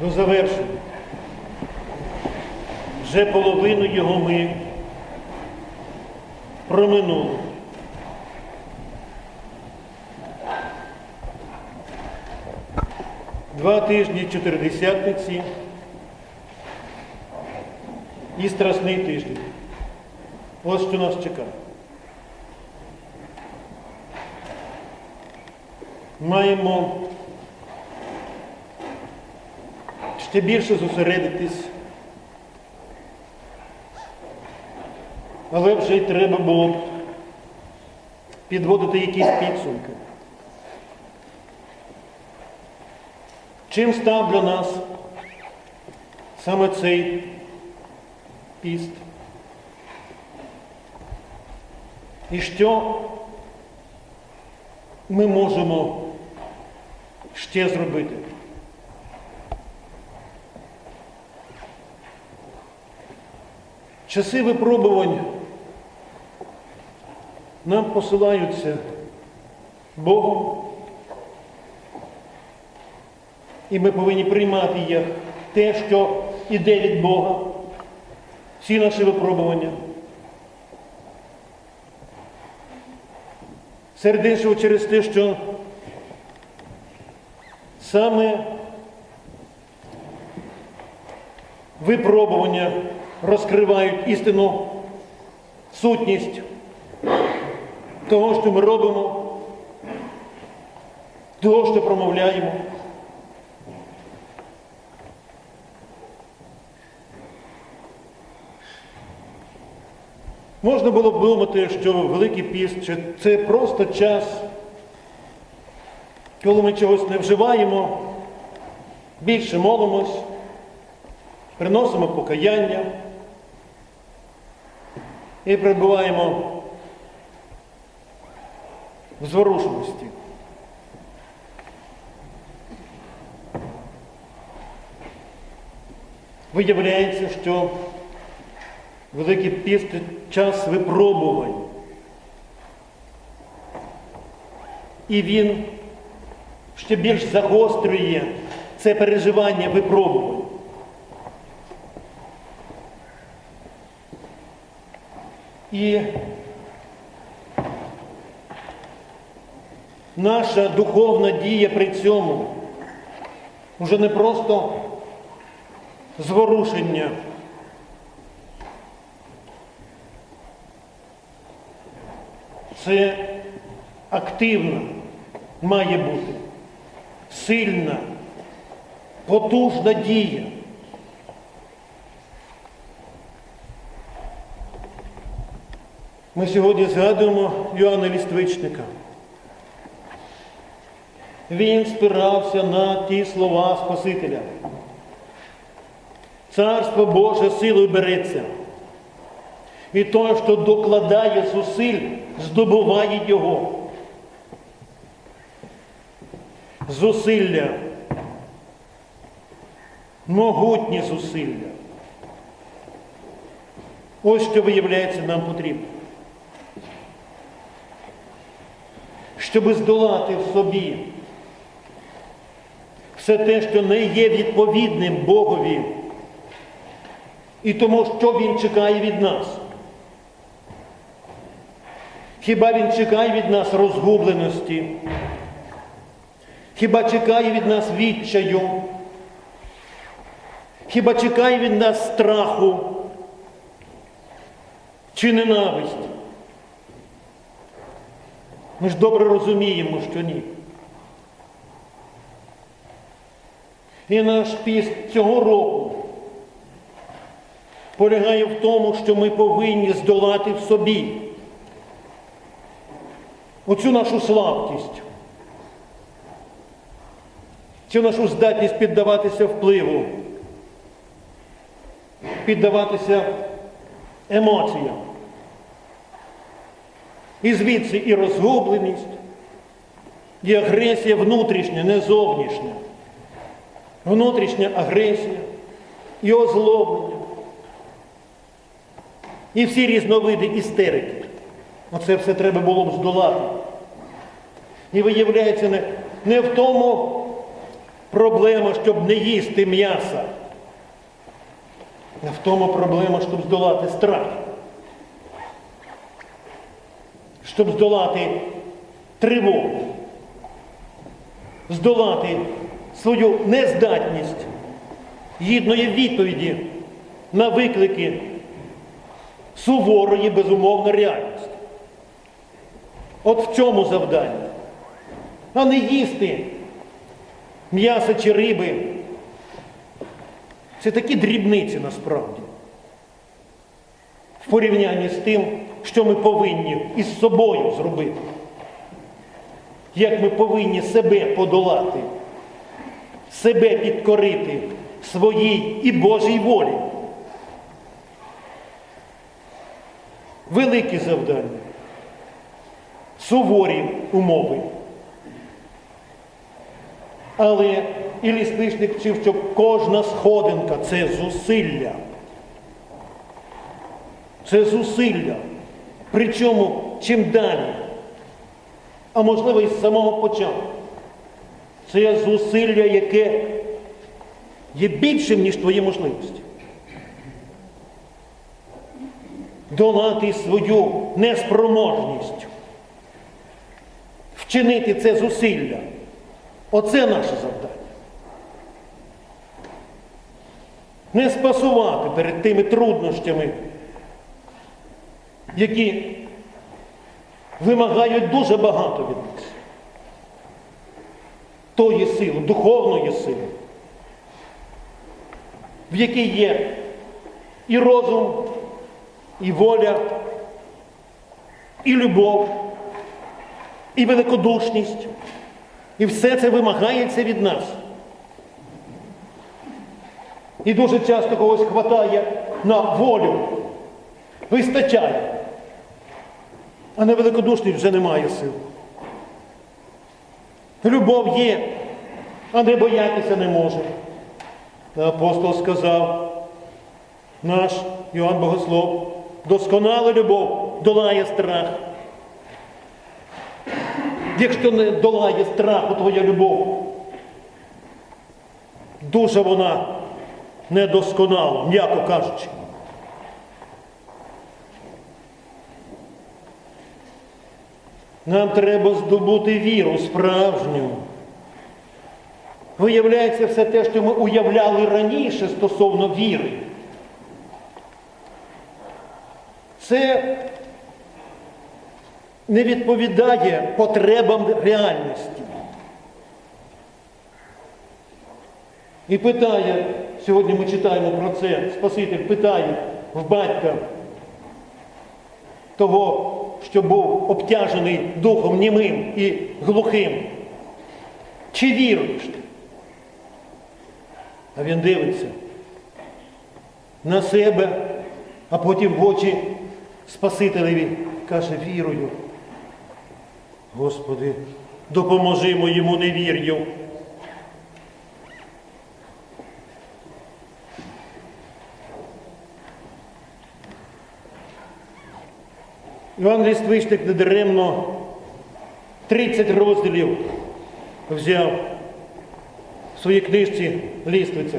до завершення. Вже половину його ми проминули. Два тижні чотиридесятниці і страсний тиждень. Ось що нас чекає. Маємо ще більше зосередитись, але вже й треба було підводити якісь підсумки. Чим став для нас саме цей піст? І що ми можемо ще зробити? Часи випробувань нам посилаються Богом, і ми повинні приймати їх те, що іде від Бога, всі наші випробування. Серед іншого через те, що саме випробування розкривають істинну сутність того, що ми робимо, того, що промовляємо. Можна було б думати, що Великий піст це просто час, коли ми чогось не вживаємо, більше молимось, приносимо покаяння і перебуваємо в зворушеності. Виявляється, що Великий піст час випробувань. І він ще більш загострює це переживання випробувань. І наша духовна дія при цьому вже не просто зворушення. Це активна має бути, сильна, потужна дія. Ми сьогодні згадуємо Йоанна Ліствичника. Він спирався на ті слова Спасителя. Царство Боже силою береться. І той, що докладає зусиль, здобуває його. Зусилля, могутні зусилля. Ось що виявляється нам потрібно. Щоб здолати в собі все те, що не є відповідним Богові і тому, що Він чекає від нас. Хіба Він чекає від нас розгубленості? Хіба чекає від нас відчаю? Хіба чекає від нас страху чи ненависть? Ми ж добре розуміємо, що ні. І наш піст цього року полягає в тому, що ми повинні здолати в собі оцю нашу слабкість, цю нашу здатність піддаватися впливу, піддаватися емоціям. І звідси і розгубленість, і агресія внутрішня, не зовнішня. Внутрішня агресія і озлоблення. І всі різновиди істерики. Оце все треба було б здолати. І виявляється, не, не в тому проблема, щоб не їсти м'яса. А в тому проблема, щоб здолати страх. Щоб здолати тривогу, здолати свою нездатність гідної відповіді на виклики суворої, безумовно, реальності. От в цьому завдання. А не їсти м'ясо чи риби. Це такі дрібниці насправді. В порівнянні з тим, що ми повинні із собою зробити. Як ми повинні себе подолати, себе підкорити своїй і Божій волі. Великі завдання, суворі умови. Але і лісничник вчив, що кожна сходинка це зусилля. Це зусилля. Причому чим далі, а можливо і з самого початку. Це зусилля, яке є більшим, ніж твої можливості. Долати свою неспроможність, вчинити це зусилля. Оце наше завдання. Не спасувати перед тими труднощами, які вимагають дуже багато від нас. Тої сили, духовної сили, в якій є і розум, і воля, і любов, і великодушність. І все це вимагається від нас. І дуже часто когось хватає на волю, вистачає. А на великодушність вже немає сил. Любов є, а не боятися не може. Та апостол сказав, наш Йоанн Богослов, досконала любов долає страх. Якщо не долає страху твоя любов, дуже вона недосконала, м'яко кажучи. Нам треба здобути віру справжню. Виявляється все те, що ми уявляли раніше стосовно віри. Це не відповідає потребам реальності. І питає, сьогодні ми читаємо про це, Спаситель питає в батька того, що був обтяжений духом німим і глухим. Чи віруєш ти? А він дивиться на себе, а потім в очі Спасителеві каже, вірую. Господи, допоможи моєму невір'ю. Іван Ліствичник недаремно 30 розділів взяв в своїй книжці Ліствиця.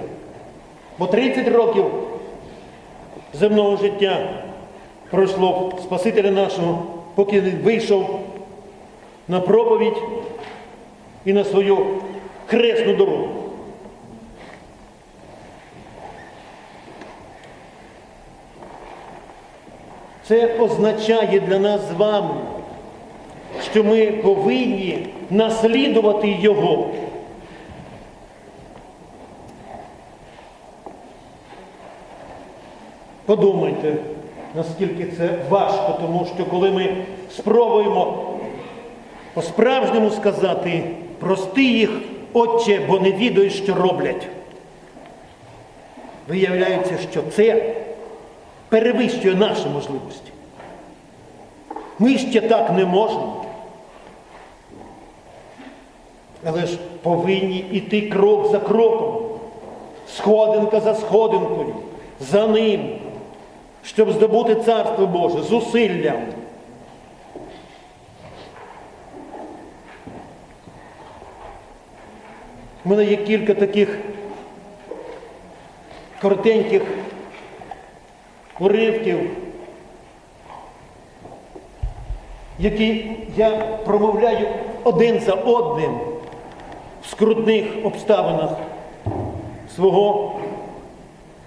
Бо 30 років земного життя пройшло Спасителя нашого, поки він вийшов на проповідь і на свою хресну дорогу. Це означає для нас з вами, що ми повинні наслідувати Його. Подумайте, наскільки це важко, тому що коли ми спробуємо по-справжньому сказати, прости їх, Отче, бо не відають, що роблять. Виявляється, що це перевищує наші можливості. Ми ще так не можемо. Але ж повинні йти крок за кроком, сходинка за сходинкою, за ним, щоб здобути Царство Боже зусиллям. У мене є кілька таких коротеньких уривків, які я промовляю один за одним в скрутних обставинах свого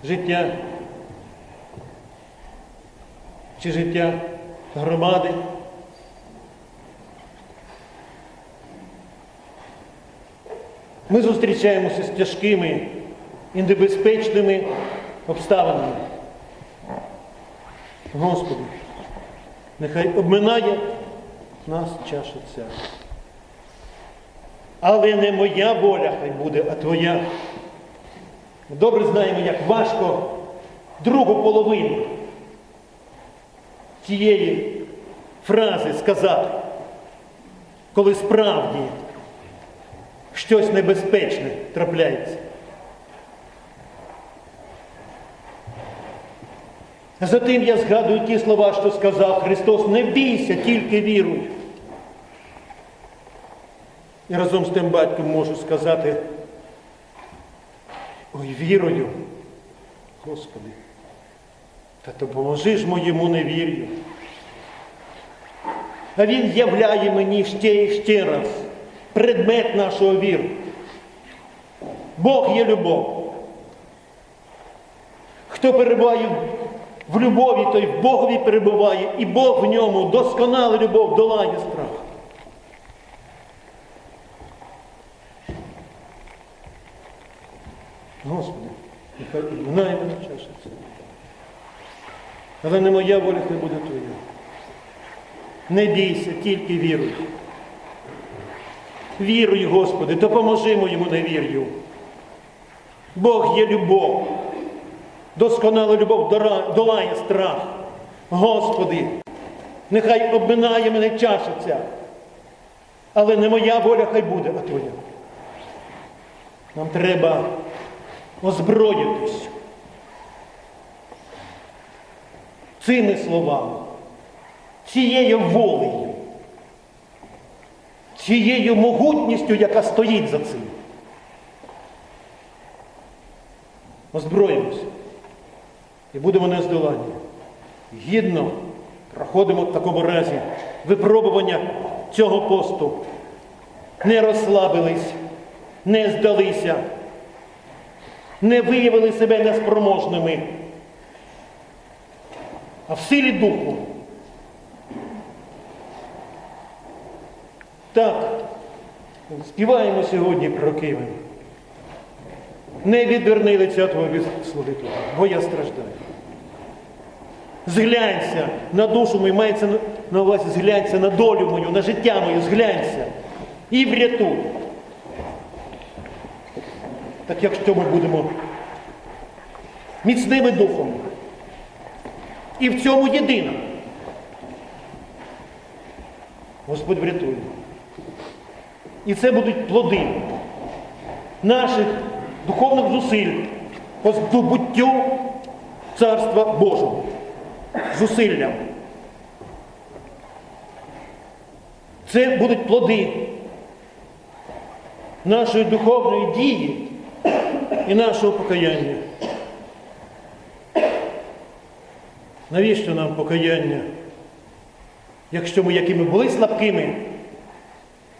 життя чи життя громади. Ми зустрічаємося з тяжкими і небезпечними обставинами. Господи, нехай обминає нас чаша ця. Але не моя воля хай буде, а твоя. Ми добре знаємо, як важко другу половину цієї фрази сказати, коли справді щось небезпечне трапляється. Затим я згадую ті слова, що сказав Христос, не бійся, тільки віруй. І разом з тим батьком можу сказати, ой, вірую, Господи, та допоможи ж моєму невір'ю. А Він являє мені ще і ще раз предмет нашого віру. Бог є любов. Хто перебуває в любові, той в Богові перебуває, і Бог в ньому досконала любов долає страх. Господи, нехай мене чаша ця. Але не моя воля, хай буде твоя. Не бійся, тільки віруй. Віруй, Господи, допоможи моєму невір'ю. Бог є любов. Досконала любов долає страх. Господи, нехай обминає мене чаша ця. Але не моя воля хай буде, а Твоя. Нам треба озброїтись цими словами, цією волею, цією могутністю, яка стоїть за цим. Озброїмося і будемо нездоланні. Гідно проходимо в такому разі випробування цього посту. Не розслабились, не здалися, не виявили себе неспроможними, а в силі духу. Так, співаємо сьогодні про Києва. Не відверни лиця Твого від слуги Твого, бо я страждаю. Зглянься на душу мою, мається на- увазі, зглянься на долю мою, на життя моє, зглянься і врятуй. Так якщо ми будемо міцними духом і в цьому єдиному, Господь врятує. І це будуть плоди наших духовних зусиль по здобуттю Царства Божого. Зусиллям. Це будуть плоди нашої духовної дії і нашого покаяння. Навіщо нам покаяння? Якщо ми якими були слабкими,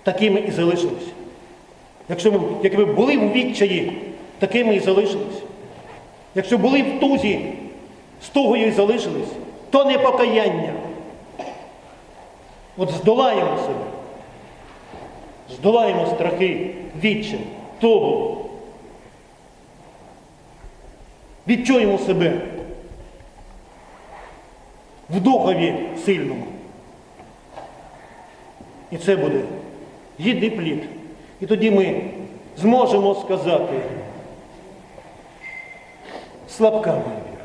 такими і залишилися. Якщо ми якими були в відчаї, такими і залишилися. Якщо були в тузі, з тугою і залишились, то не покаяння. От здолаємо себе. Здолаємо страхи, відчай, тугу. Відчуємо себе в духові сильному. І це буде гідний плід. І тоді ми зможемо сказати, слабка моя віра.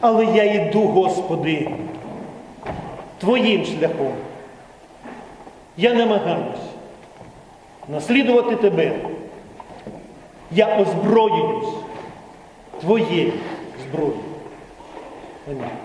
Але я йду, Господи, Твоїм шляхом. Я намагаюсь наслідувати Тебе. Я озброююсь Твоєю зброєю. Амінь.